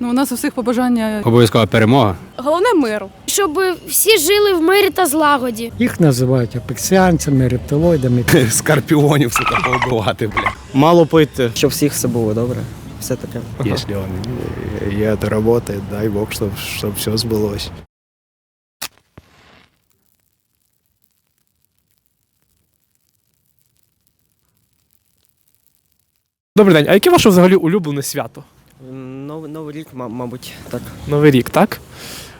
Ну, у нас у всіх побажання Обов'язкова перемога. головне миру. Щоб всі жили в мирі та злагоді. Їх називають апексіанцями, рептилоїдами. Скорпіонів, сука, повбивати, бля. Мало пити, щоб всіх все було добре. Все таке. Если он и это работает, дай бог, чтобы чтоб все сбылось. Добрий день, а яке ваше взагалі улюблене свято? Новий, новий рік, мабуть, так. Новий рік, так?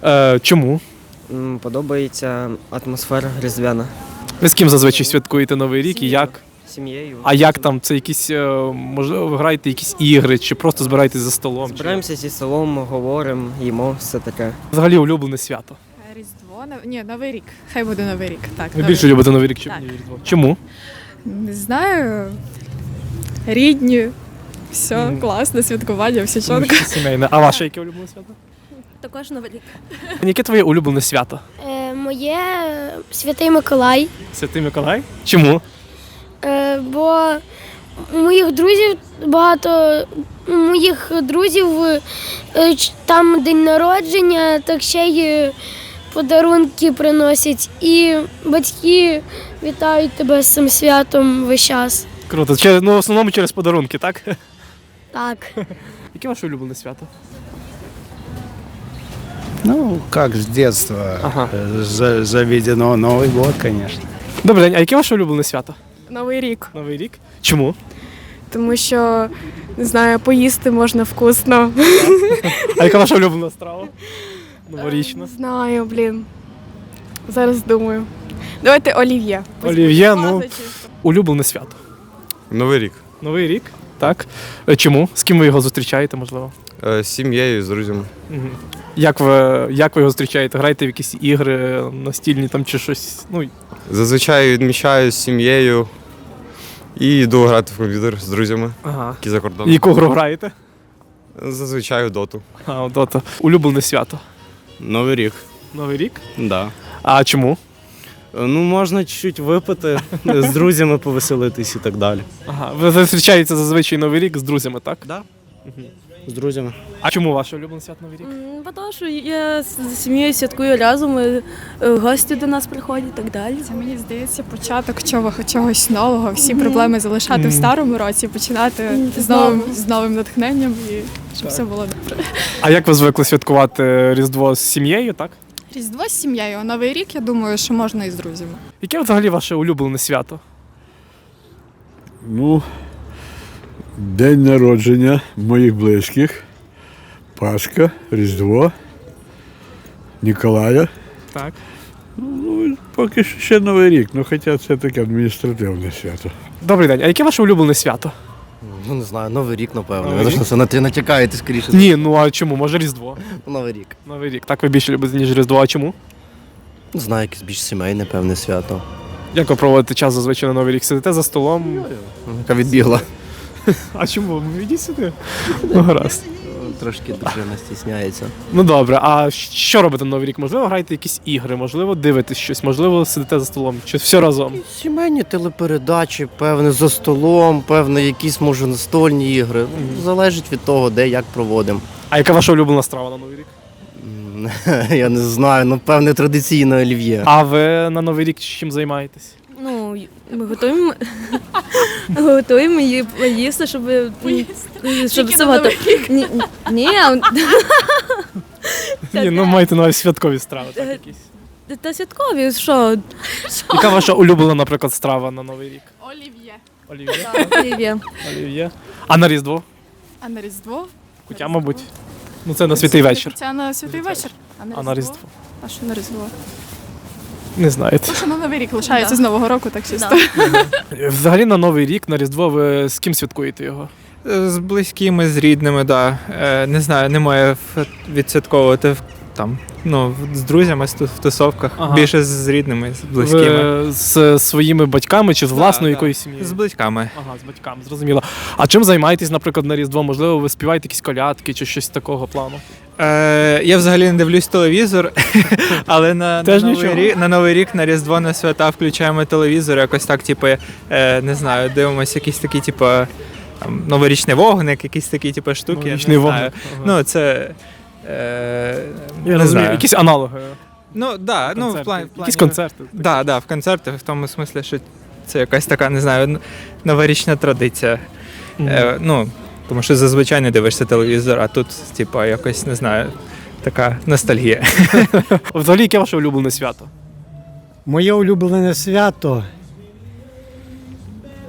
Е, чому? Подобається атмосфера різдвяна. Ви з ким зазвичай святкуєте Новий рік і як? Сім'єю. А як там? Це якісь, е, можливо, ви граєте якісь ігри, чи просто збираєтесь за столом? Чи... Збираємося зі столом, говоримо, їмо, все таке. Взагалі улюблене свято. Різдво, ні, Новий рік. Хай буде Новий рік. Так, Ви більше любите Новий рік, чим Різдво. Чому? Не знаю. Рідні. Все, Мгм. класно, святкування, все чітко. що Сімейне. А ваше яке улюблене свято? Також новий рік. Яке твоє улюблене свято? Е, моє Святий Миколай. Святий Миколай? Чому? Е, бо у моїх друзів багато у моїх друзів е, там день народження, так ще й подарунки приносять. І батьки вітають тебе з цим святом весь час. Круто. Ну, в основному через подарунки, так? Так. Яке ваше улюблене свято? Ну, как с детства Ага. э, за- заведено Новый год, конечно. Добрий день, а яке ваше улюблене свято? Новий рік. Новий рік? Чому? Тому що, не знаю, поїсти можна вкусно. А яка ваша улюблена страва? Новорічна. Знаю, блін. Зараз думаю. Давайте олів'є. Олів'є, ну, улюблене свято. Новий рік. Новий рік? Так. Е, Чому? З ким ви його зустрічаєте, можливо? Е, З сім'єю, з друзями. Як ви, як ви його зустрічаєте? Граєте в якісь ігри настільні там чи щось? Ну, Зазвичай відмічаю з сім'єю і йду грати в комп'ютер з друзями, ага. які за кордоном. Яку гру граєте? Зазвичай у доту. А, от, от. Улюблене свято. Новый рік, Новий рік? да. А чому? Ну, можна чуть-чуть випити, з друзями повеселитись і так далі. Ага. Ви зустрічаєте зазвичай Новий рік з друзями, так? Да. З друзями. А чому ваше улюблене свято Новий рік? Бо Тому що я з сім'єю святкую разом, і, е, гості до нас приходять і так далі. Це мені здається початок чого, чогось нового. Всі проблеми залишати Мгм. в старому році, починати Мгм. з новим, з новим натхненням і щоб все було добре. А як ви звикли святкувати Різдво з сім'єю, так? Різдво з сім'єю, а новий рік, я думаю, що можна і з друзями. Яке взагалі ваше улюблене свято? Ну, день народження моїх близьких, Пасха, Різдво, Ніколая. Так. Ну, поки що ще Новий рік, ну хоча це таке адміністративне свято. Добрий день, а яке ваше улюблене свято? Ну, не знаю, Новий рік, напевно. Новий рік? Ви на натякаєте скоріше. Ні, ну а чому? Може Різдво? Новий рік. Новий рік. Так ви більше любите, ніж Різдво, а чому? Не знаю, якесь більш сімейне, певне свято. Як ви проводите час зазвичай на Новий рік? Сидите за столом? Яка відбігла. А чому? Ви Ідіть сюди. Ну, гаразд. Трошки дружина стісняється. Ну добре, а що робите на Новий рік? Можливо, граєте якісь ігри, можливо, дивитесь щось, можливо, сидите за столом, чи все разом? Сімейні телепередачі, певне, за столом, певне, якісь, може, настольні ігри. Ну, Залежить від того, де як проводимо. А яка ваша улюблена страва на Новий рік? Я не знаю, ну певне традиційне олів'є. А ви на Новий рік чим займаєтесь? Ну, ми готуємо, готуємо її їсти, щоб, щоб це. Ні, ні, а, Ні, ну маєте на увазі святкові страви, так Е, якісь. та святкові, що? Яка ваша улюблена, наприклад, страва на Новий рік? Олів'є. Олів'є? Олів'є. Олів'є. А на Різдво? А на Різдво? Кутя, мабуть. Ну це на святий вечір. Це на святий вечір. А на Різдво? А що на Різдво? Не знаєте. Що на Новий рік лишається з Нового року, так чисто. Взагалі на Новий рік, на Різдво, ви з ким святкуєте його? З близькими, з рідними, да. Е, Не знаю, немає відсвятковувати там, ну, з друзями в ту- в тусовках. Ага. Більше з рідними, з близькими. Ви з своїми батьками чи з Да, власною да. якоюсь сім'єю? З батьками. Ага, з батьками, зрозуміло. А чим займаєтесь, наприклад, на Різдво? Можливо, ви співаєте якісь колядки чи щось такого плану? Е, я взагалі не дивлюсь телевізор, але на, на, Теж новий нічого. рік, на Новий рік, на Різдво, на свята включаємо телевізор, якось так, типу, е, не знаю, дивимося якісь такі, типу, там, новорічний вогник, якісь такі типу, штуки. я Новорічний не знаю. вогник, ага. Ну, це. Е, Я не розумію, знаю. якісь аналоги. Ну, да, ну, в концерти. плані, в Якісь плані- концерти. Да, да, в концертах, в тому смислі, що це якась така, не знаю, н- новорічна традиція. Е, ну, тому що зазвичай не дивишся телевізор, а тут, типа, якось, не знаю, така ностальгія. Взагалі, яке ваше улюблене свято? Моє улюблене свято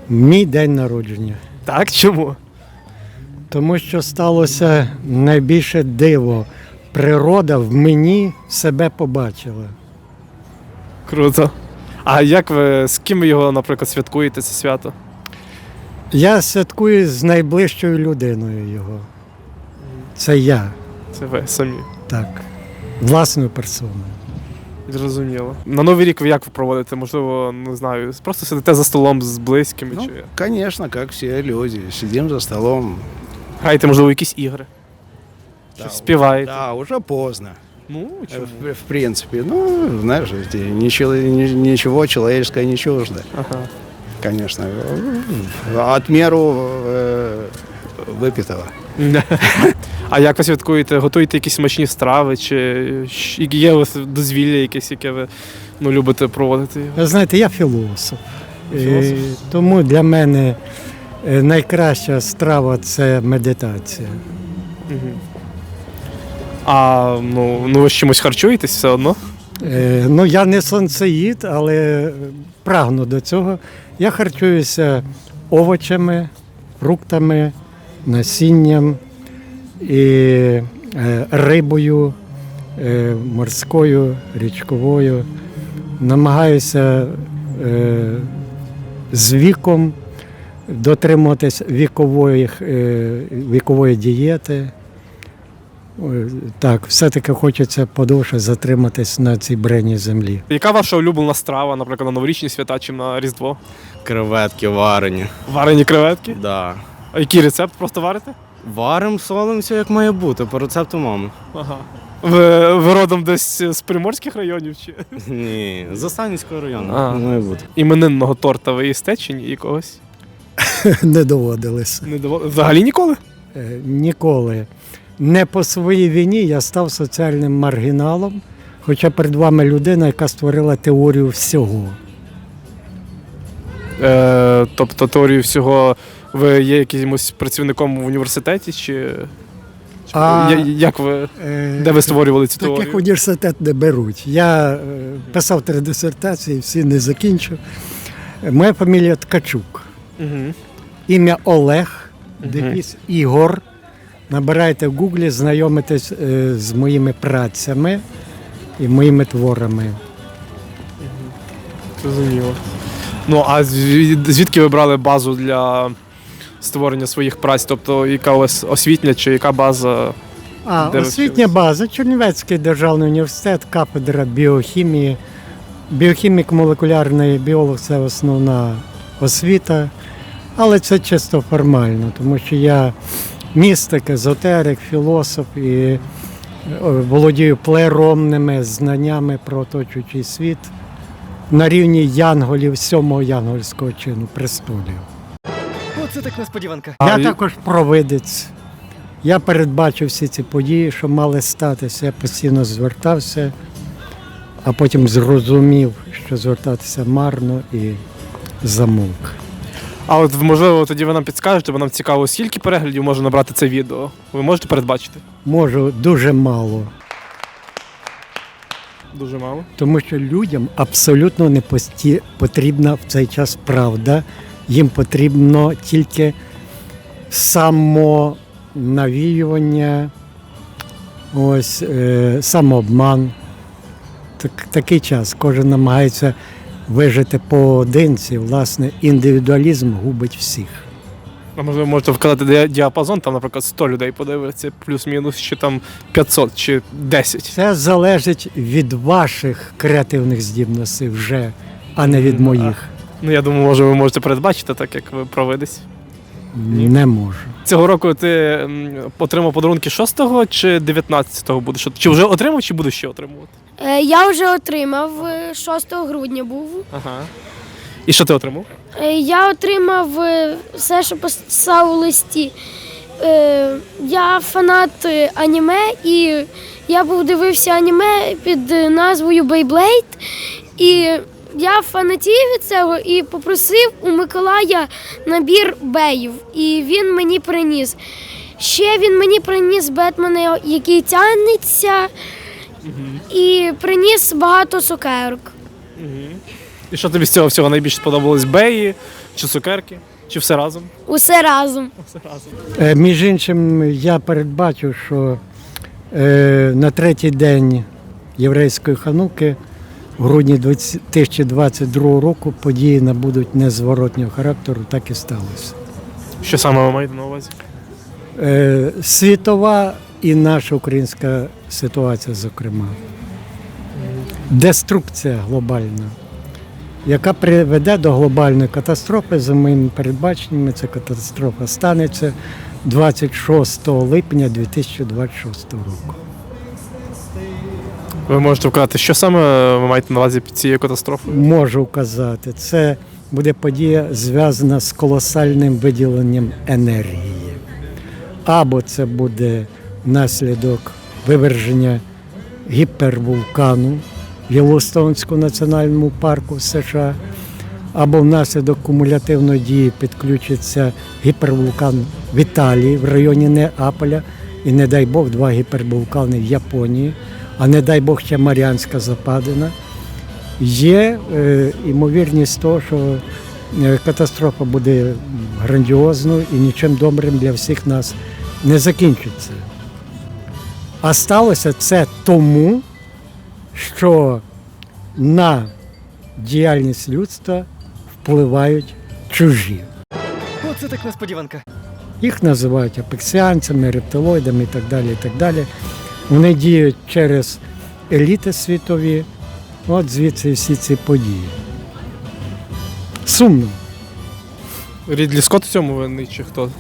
мій день народження. Так, чому? Тому що сталося найбільше диво. Природа в мені себе побачила. Круто. А як ви з ким ви його, наприклад, святкуєте це свято? Я святкую з найближчою людиною його. Це я, Це ви самі. так, власною персоною. Зрозуміло. На Новий рік ви як ви проводите? Можливо, не знаю, просто сидите за столом з близькими Ну, чи конечно, как все люди. Сидим за столом. граєте, можливо, якісь ігри? Да, співаєте? Да, уже поздно. Ну, Э, чому? В, в принципе, ну, ничего, ни- ничего человеческое не чуждо, Ага. Конечно. От меру э, выпитого. А як ви святкуєте? Готуєте якісь смачні страви, чи є у вас дозвілля якесь, яке ви ну, любите проводити? Ви знаєте, я філософ. Філософ? І тому для мене е, найкраща страва це медитація. Угу. А ну, ну ви з чимось харчуєтесь все одно? Е, Ну, я не сонцеїд, але прагну до цього. Я харчуюся овочами, фруктами, насінням і е, рибою, е, морською, річковою. Намагаюся е, з віком дотримуватись вікової, вікової дієти. Так, все-таки хочеться подовше затриматись на цій бренній землі. Яка ваша улюблена страва, наприклад, на новорічні свята чи на Різдво? Креветки варені. Варені креветки? Да. А який рецепт просто варите? Варим, солим, все як має бути, по рецепту мами. Ага. Ви, ви родом десь з приморських районів чи Ні, з Останівського району. А. Має бути. іменинного торта ви їсте чи ні якогось? Не доводилось. Не довод... Взагалі ніколи? Е, Ніколи. Не по своїй вині я став соціальним маргіналом, хоча перед вами людина, яка створила теорію всього. Е, тобто теорію всього ви є якимось працівником в університеті, чи, А- я- як ви Е, де ви створювали цю Таких університет не беруть. Я е, писав три дисертації, всі не закінчив. Е, Моя фамілія Ткачук. Угу. Ім'я Олег, Мгм. дефіс Ігор. Набирайте в Гуглі, знайомитесь е, з моїми працями і моїми творами. Зрозуміло. Ну а звідки ви брали базу для створення своїх праць? Тобто, яка у вас освітня чи яка база? А Де освітня база, Чернівецький державний університет, кафедра біохімії. Біохімік, молекулярний біолог це основна освіта, але це чисто формально, тому що я містик, езотерик, філософ і е, володію плеромними знаннями про оточуючий світ на рівні янголів сьомого янгольського чину престолів. Оце так несподіванка. А, Я і- також провидець. Я передбачив всі ці події, що мали статися. Я постійно звертався, а потім зрозумів, що звертатися марно і замовк. А от можливо тоді ви нам підскажете, бо нам цікаво, скільки переглядів може набрати це відео. Ви можете передбачити? Можу дуже мало, Дуже мало. тому що людям абсолютно не пості- потрібна в цей час правда. Їм потрібно тільки самонавіювання, ось е, самообман. Так, такий час. Кожен намагається вижити поодинці. Власне, індивідуалізм губить всіх. А можливо, можете вказати діапазон, там, наприклад, 100 людей подивиться, плюс-мінус, чи там 500, чи 10. Це залежить від ваших креативних здібностей вже, а не від моїх. Ну, я думаю, може, ви можете передбачити, так як ви провидись. Не можу. Цього року ти отримав подарунки 6 чи 19-го будеш? Чи вже отримав, чи будеш ще отримувати? Е, Я вже отримав е, 6 грудня був. Ага. І що ти отримав? Е, Я отримав е, все, що писав у листі. Е, Я фанат е, аніме, і я був дивився аніме під е, назвою Beyblade. І я фанатів від цього і попросив у Миколая набір беїв. І він мені приніс. Ще він мені приніс Бетмена, який тягнеться, і приніс багато цукерок. І що тобі з цього всього найбільше сподобалось? Беї чи цукерки? Чи все разом? Усе разом. Все разом. Е, Між іншим, я передбачу, що е, на третій день єврейської хануки в грудні 2022 року події набудуть незворотнього характеру, так і сталося. Що саме ви маєте на увазі? Е, Світова і наша українська ситуація, зокрема. Деструкція глобальна, яка приведе до глобальної катастрофи. За моїми передбаченнями, ця катастрофа станеться 26 липня 2026 року. Ви можете вказати, що саме ви маєте на увазі під цією катастрофою? Можу вказати, це буде подія зв'язана з колосальним виділенням енергії. Або це буде наслідок виверження гіпервулкану в Єлоустонському національному парку США, або внаслідок кумулятивної дії підключиться гіпервулкан в Італії в районі Неаполя, і не дай Бог два гіпервулкани в Японії, а не дай Бог ще Маріанська Западина. Є е, ймовірність того, що е, катастрофа буде грандіозною і нічим добрим для всіх нас не закінчиться. А сталося це тому, що на діяльність людства впливають чужі. Оце так несподіванка. Їх називають апексіанцями, рептилоїдами і так далі. і так далі. Вони діють через еліти світові. От звідси всі ці події. Сумно. Рідлі Скотт в цьому винний чи хто?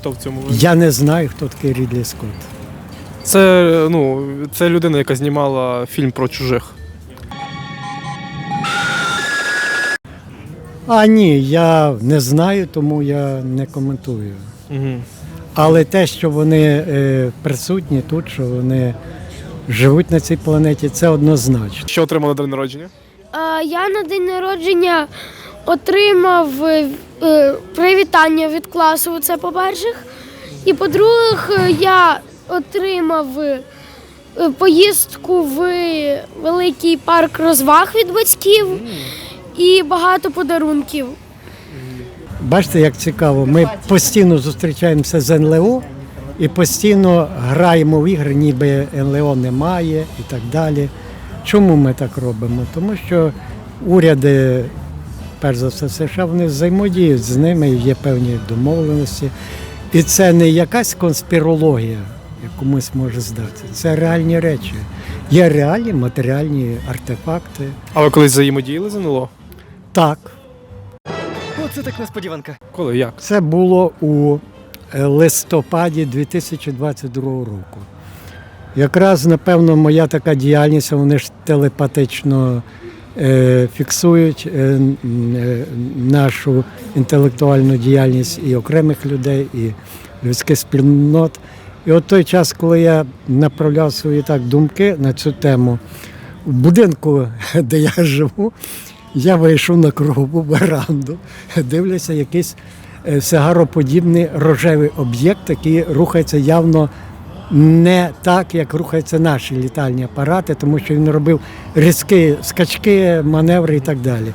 Хто в цьому винний? Я не знаю, хто такий Рідлі Скотт. Це, ну, це людина, яка знімала фільм про чужих. А ні, я не знаю, тому я не коментую. Угу. Але те, що вони е, присутні тут, що вони живуть на цій планеті, це однозначно. Що отримали на день народження? А Я на день народження отримав е, е, привітання від класу. Це по-перше. І по-друге, я отримав е, поїздку в великий парк розваг від батьків і багато подарунків. Бачите, як цікаво. Ми постійно зустрічаємося з НЛО і постійно граємо в ігри, ніби НЛО немає і так далі. Чому ми так робимо? Тому що уряди, перш за все, США, вони взаємодіють з ними, є певні домовленості. І це не якась конспірологія, комусь може здатися. Це реальні речі. Є реальні матеріальні артефакти. А ви колись взаємодіяли з НЛО? Так, Оце так несподіванка. Коли? Як? Це було у е, листопаді 2022 року. Якраз, напевно, моя така діяльність, вони ж телепатично е, фіксують е, е, нашу інтелектуальну діяльність і окремих людей, і людських спільнот. І от той час, коли я направляв свої так думки на цю тему, в будинку, де я живу, я вийшов на кругову веранду, дивлюся, якийсь е, сигароподібний рожевий об'єкт, який рухається явно не так, як рухаються наші літальні апарати, тому що він робив різкі скачки, маневри і так далі.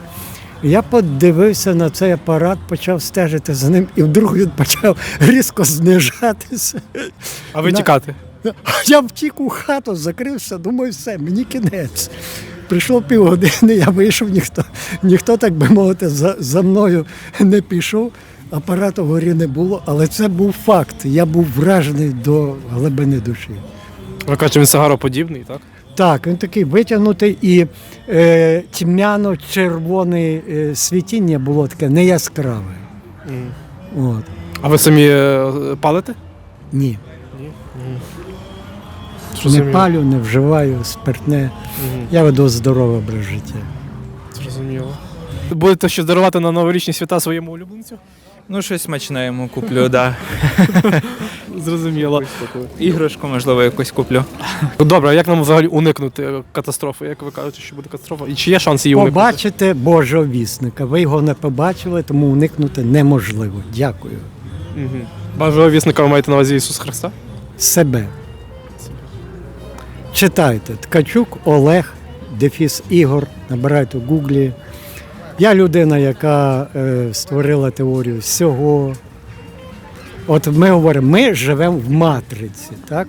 Я подивився на цей апарат, почав стежити за ним, і вдруг він почав різко знижатися. А ви На- тікати? Я втік у хату, закрився, думаю, все, мені кінець. Прийшло півгодини, я вийшов, ніхто, ніхто, так би мовити, за, за мною не пішов. Апарату вгорі не було, але це був факт. Я був вражений до глибини душі. Ви кажете, він сигароподібний, так? Так, він такий витягнутий і е, тьмяно-червоне е, світіння було таке неяскраве. От. А ви самі е, палите? Ні. Не Зрозуміло. палю, не вживаю спиртне. Мгм. Я веду здорове образ життя. Зрозуміло. Будете щось дарувати на новорічні свята своєму улюбленцю? Ну, щось смачне йому куплю, да. Зрозуміло. Іграшку, можливо, якусь куплю. Добре, а як нам взагалі уникнути катастрофи? Як ви кажете, що буде катастрофа? І чи є шанс її уникнути? Побачите Божого вісника. Ви його не побачили, тому уникнути неможливо. Дякую. Угу. Бажого вісника ви маєте на увазі Ісуса Христа? Себе. Читайте Ткачук Олег, Дефіс Ігор, набирайте в Гуглі. Я людина, яка е, створила теорію всього. От ми говоримо, ми живемо в матриці, так?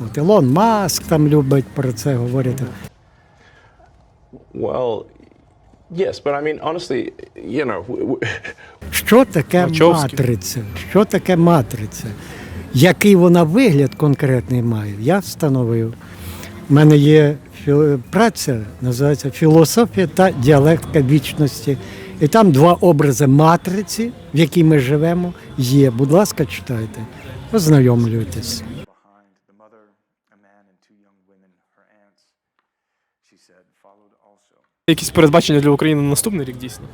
От Ілон Маск там любить про це говорити. Well, yes, but I mean, honestly, you know, w- w- Що таке Вачовський. матриця? Що таке матриця? Який вона вигляд конкретний має? Я встановив. У мене є фі- праця, називається Філософія та діалектика вічності. І там два образи матриці, в якій ми живемо, є. Будь ласка, читайте, ознайомлюйтесь. Якісь передбачення для України на наступний рік дійсно?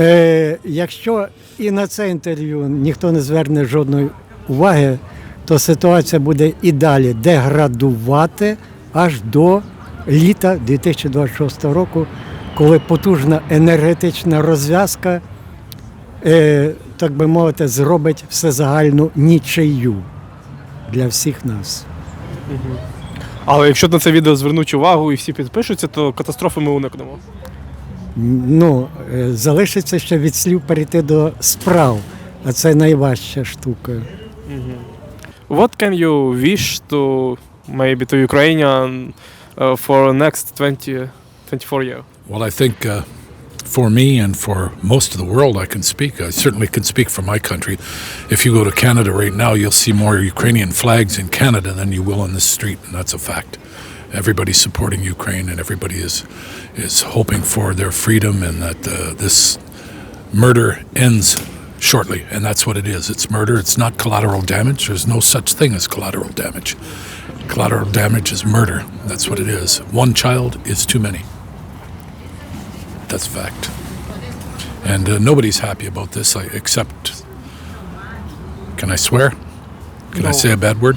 Е, якщо і на це інтерв'ю ніхто не зверне жодної уваги, то ситуація буде і далі деградувати аж до літа 2026 року, коли потужна енергетична розв'язка, е, так би мовити, зробить всезагальну нічию для всіх нас. Але якщо на це відео звернуть увагу і всі підпишуться, то катастрофи ми уникнемо. Ну, е, залишиться ще від слів перейти до справ, а це найважча штука. What can you wish to maybe to Ukrainian uh, for next 20, 24 years? Well, I think uh, for me and for most of the world, I can speak. I certainly can speak for my country. If you go to Canada right now, you'll see more Ukrainian flags in Canada than you will on the street, and that's a fact. Everybody's supporting Ukraine, and everybody is is hoping for their freedom and that uh, this murder ends shortly. And that's what it is. It's murder. It's not collateral damage. There's no such thing as collateral damage. Collateral damage is murder. That's what it is. One child is too many. That's a fact. And uh, nobody's happy about this, except. Can I swear? Can no. I say a bad word?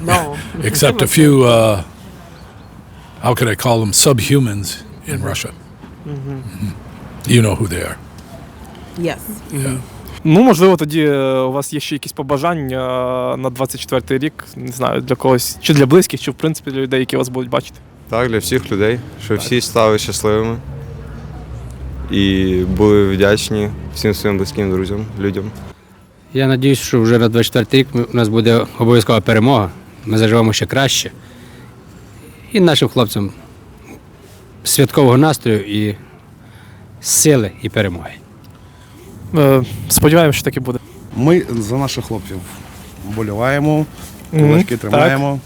No. except a few. Uh, how could I call them? Subhumans in mm-hmm. Russia. Mhm. You know who they are. Yes. Yeah. Ну, можливо, тоді е, у вас є ще якісь побажання на 24-й рік, не знаю, для когось, чи для близьких, чи в принципі для людей, які вас будуть бачити. Так, для всіх людей, щоб всі стали щасливими і були вдячні всім своїм близьким друзям, людям. Я сподіваюся, що вже на 24 рік у нас буде обов'язкова перемога. Ми заживемо ще краще. І нашим хлопцям святкового настрою і сили і перемоги. Е, Сподіваємося, що так і буде. Ми за наших хлопців вболіваємо, кулачки так. тримаємо.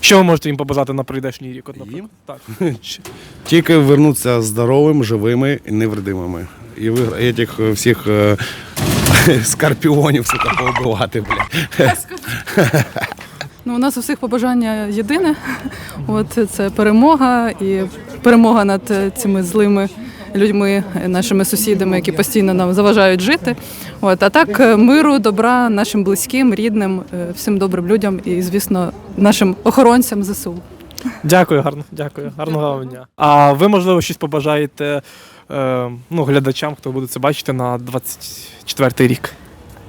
Що ви можете їм побажати на прийдешній рік? От, наприклад? Їм? Так. Тільки вернуться здоровими, живими і невредимими. І ви цих всіх е, скорпіонів сука, поубивати, блядь. Ну, у нас у всіх побажання єдине. От це перемога і перемога над е, цими злими людьми, е, нашими сусідами, які постійно нам заважають жити. От, а так е, миру, добра нашим близьким, рідним, е, всім добрим людям і, звісно, нашим охоронцям ЗСУ. Дякую, гарно, дякую. Гарного вам дня. А ви, можливо, щось побажаєте е, ну, глядачам, хто буде це бачити на 24 рік.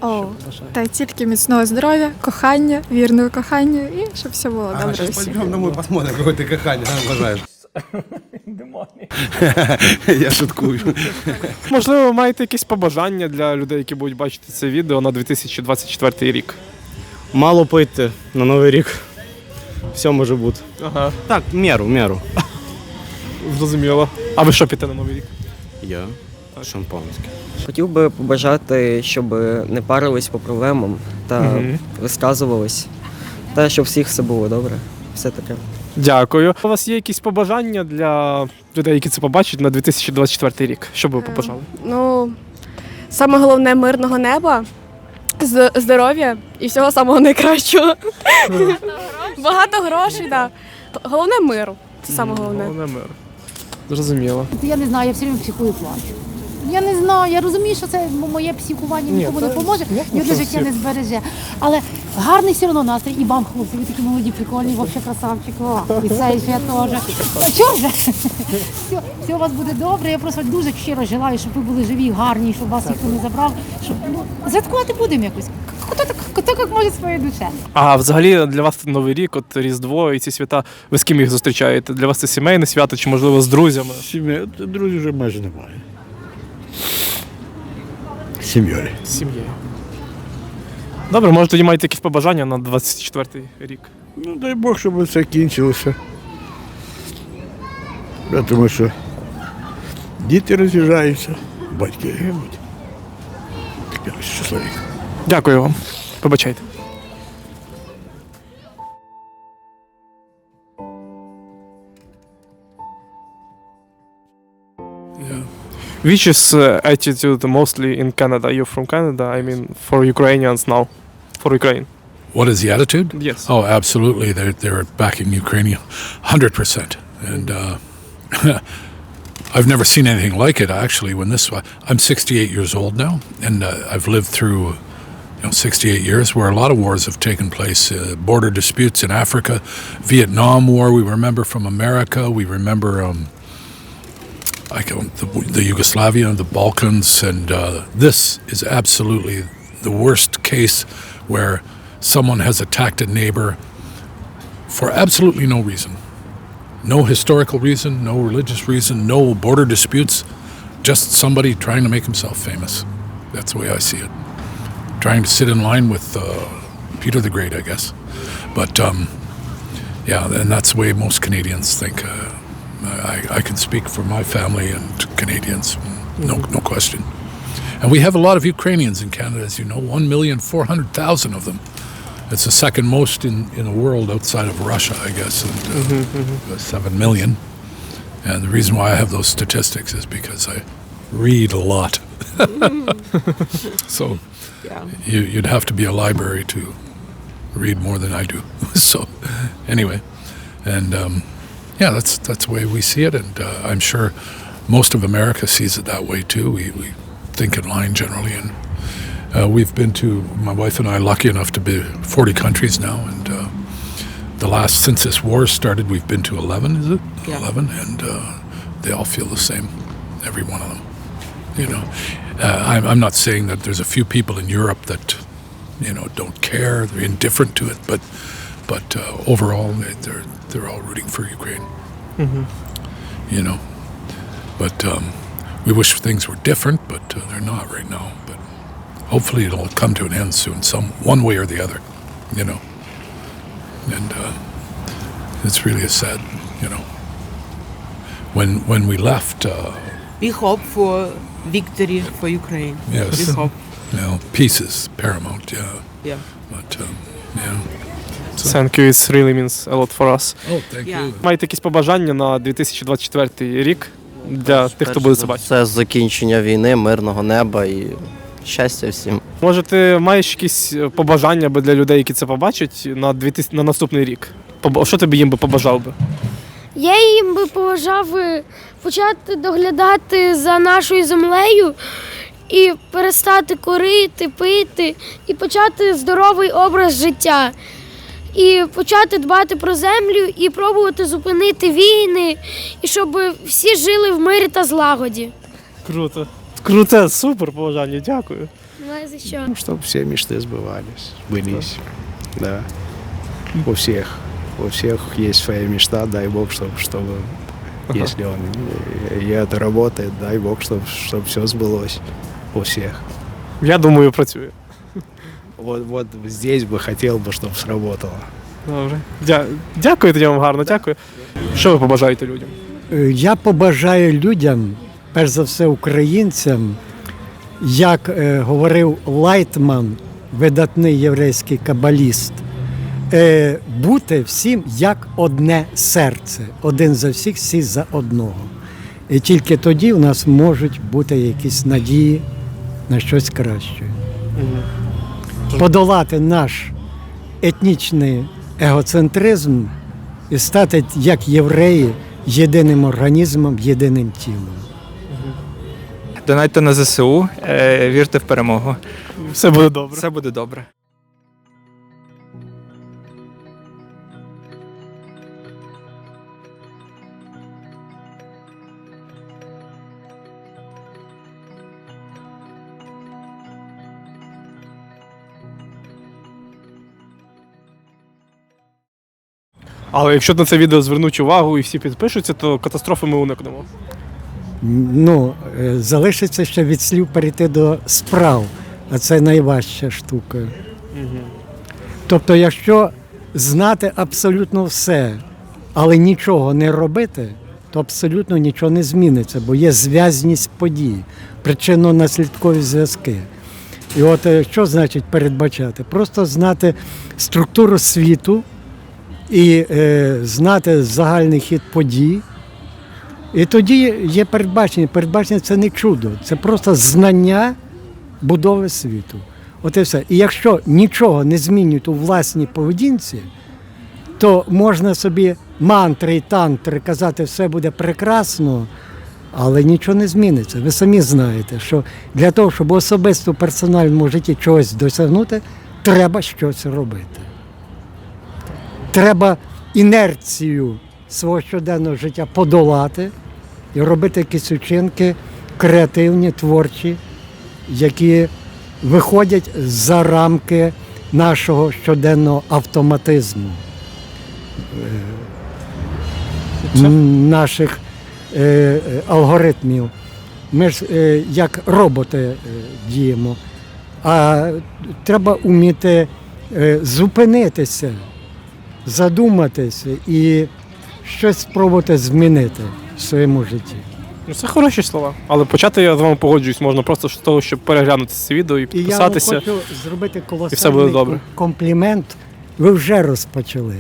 О, та тільки міцного здоров'я, кохання, вірного кохання і щоб все було добре всім. ми посмотрим, какое ти кохання вважаєш. Я шуткую. Можливо, ви маєте якісь побажання для людей, які будуть бачити це відео на 2024 рік. Мало пити на Новий рік. Все може бути. Ага, Так, в міру, в міру. зрозуміло. А ви що піте на новий рік? Я шампанське. Хотів би побажати, щоб не парились по проблемам та Мгм. розказувались. Та щоб всіх все було добре. Все таке. Дякую. У вас є якісь побажання для людей, які це побачать на 2024 рік? Що б ви побажали? Ну, саме головне мирного неба, з- здоров'я і всього самого найкращого. Багато грошей, так. Головне миру. Це саме головне. Головне мир. Зрозуміло. Я не знаю, я все время психую плачу. Я не знаю, я розумію, що це моє психування нікому не поможе, ні одне життя не збереже. Але гарний все одно настрій. І вам, хлопці, ви такі молоді, прикольні, взагалі красавчик. О, І цей ще теж. Чого ж? Все, все у вас буде добре. Я просто дуже щиро желаю, щоб ви були живі, гарні, щоб вас ніхто не забрав. Щоб, ну, святкувати будемо якось. Хто так, хто як може своєю душе. А взагалі для вас Новий рік, от Різдво і ці свята, ви з ким їх зустрічаєте? Для вас це сімейне свято чи можливо з друзями? Сім'я, друзів вже майже немає. Сім'єю. З сім'єю. Добре, може тоді маєте якісь побажання на 24-й рік. Ну, дай Бог, щоб це кінчилося. Я Тому що діти роз'їжджаються, батьки гинуть. Таке щасливі. Дякую вам. Побачайте. Which is uh, attitude mostly in Canada? You're from Canada, I mean, for Ukrainians now, for Ukraine. What is the attitude? Yes. Oh, absolutely. They're, they're backing Ukraine 100%. And uh, I've never seen anything like it, actually. When this, I'm 68 years old now, and uh, I've lived through you know, 68 years where a lot of wars have taken place uh, border disputes in Africa, Vietnam War, we remember from America, we remember. Um, Can, the, the Yugoslavia, the Balkans, and uh, this is absolutely the worst case where someone has attacked a neighbor for absolutely no reason. No historical reason, no religious reason, no border disputes, just somebody trying to make himself famous. That's the way I see it. Trying to sit in line with uh, Peter the Great, I guess. But um, yeah, and that's the way most Canadians think. Uh, I, I can speak for my family and Canadians, no, no question. And we have a lot of Ukrainians in Canada, as you know, 1,400,000 of them. It's the second most in, in the world outside of Russia, I guess, and uh, 7 million. And the reason why I have those statistics is because I read a lot. so you, you'd have to be a library to read more than I do. so anyway, and um, yeah, that's that's the way we see it, and uh, I'm sure most of America sees it that way too. We, we think in line generally, and uh, we've been to my wife and I lucky enough to be 40 countries now, and uh, the last since this war started, we've been to 11. Is it Yeah. 11? And uh, they all feel the same, every one of them. You know, uh, I'm, I'm not saying that there's a few people in Europe that you know don't care, they're indifferent to it, but but uh, overall they, they're they're all rooting for Ukraine. Mhm. You know, but um, we wish things were different, but uh, they're not right now. But hopefully it'll come to an end soon, some one way or the other. You know, and uh, it's really a sad, you know. When when we left. Uh, We hope for victory for Ukraine. Yes. We hope. You know, peace is paramount, yeah. Yeah. But, um, yeah. Thank you, it really means a lot for us. Oh, thank you. Маєте якісь побажання на 2024 рік для тих, хто буде це бачити? Це закінчення війни, мирного неба і щастя всім. Може, ти маєш якісь е, побажання би для людей, які це побачать на 2000, на наступний рік? Поба- Що тобі їм би побажав би? Я їм би побажав е, почати доглядати за нашою землею і перестати курити, пити, і почати здоровий образ життя І почати дбати про землю і пробувати зупинити війни, і щоб всі жили в мирі та злагоді. Круто. Круте, супер побажання, дякую. Немає за що. Чтобы все мечты сбывались, сбылись. Да. У всех. У всех есть своя мечта, дай Бог, чтобы, чтобы Ага. если он и это работает, дай Бог, чтобы, чтобы все сбылось у всех. Я думаю, працює. Вот, вот здесь бы хотел бы, чтобы сработало. Добре. Дя... Дякую тоді вам гарно, дякую. Що ви побажаєте людям? Е, Я побажаю людям, перш за все українцям, як е, говорив Лайтман, видатний єврейський кабаліст, е, бути всім як одне серце, один за всіх, всі за одного. І тільки тоді у нас можуть бути якісь надії на щось краще. Подолати наш етнічний егоцентризм і стати як євреї, єдиним організмом, єдиним тілом. Донайте на ЗСУ, е, вірте в перемогу. Все буде добре. Все буде добре. Але якщо на це відео звернуть увагу і всі підпишуться, то катастрофи ми уникнемо. Ну, е, залишиться ще від слів перейти до справ, а це найважча штука. Тобто, якщо знати абсолютно все, але нічого не робити, то абсолютно нічого не зміниться, бо є зв'язність подій, причинно-наслідкові зв'язки. І от е, що значить передбачати? Просто знати структуру світу і е, знати загальний хід подій. І тоді є передбачення. Передбачення це не чудо, це просто знання будови світу. От і все. І якщо нічого не змінюють у власній поведінці, то можна собі мантри і тантри казати, все буде прекрасно, але нічого не зміниться. Ви самі знаєте, що для того, щоб особисто в персональному житті чогось досягнути, треба щось робити. Треба інерцію свого щоденного життя подолати і робити якісь учинки креативні, творчі, які виходять за рамки нашого щоденного автоматизму, е, м, наших е, алгоритмів. Ми ж е, як роботи е, діємо, а треба вміти е, зупинитися, задуматися і щось спробувати змінити в своєму житті. Ну, це хороші слова. Але почати я з вами погоджуюсь, можна просто з того, щоб переглянути це відео і І я вам хочу зробити і все буде добре. комплімент. Ви вже розпочали.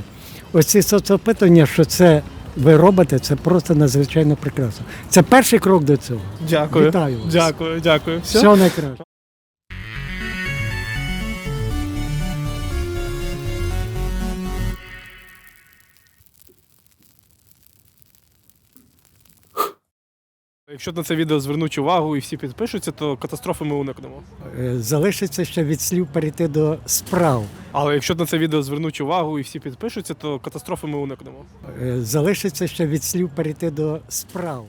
Ось ці соцопитування, що це ви робите, це просто надзвичайно прекрасно. Це перший крок до цього. Дякую. Вітаю вас. Дякую, дякую. Все? Найкраще. Якщо на це відео звернуть увагу і всі підпишуться, то катастрофи ми уникнемо. Е, Залишиться ще від слів перейти до справ. Але якщо на це відео звернуть увагу і всі підпишуться, то катастрофи ми уникнемо. Е, Залишиться ще від слів перейти до справ.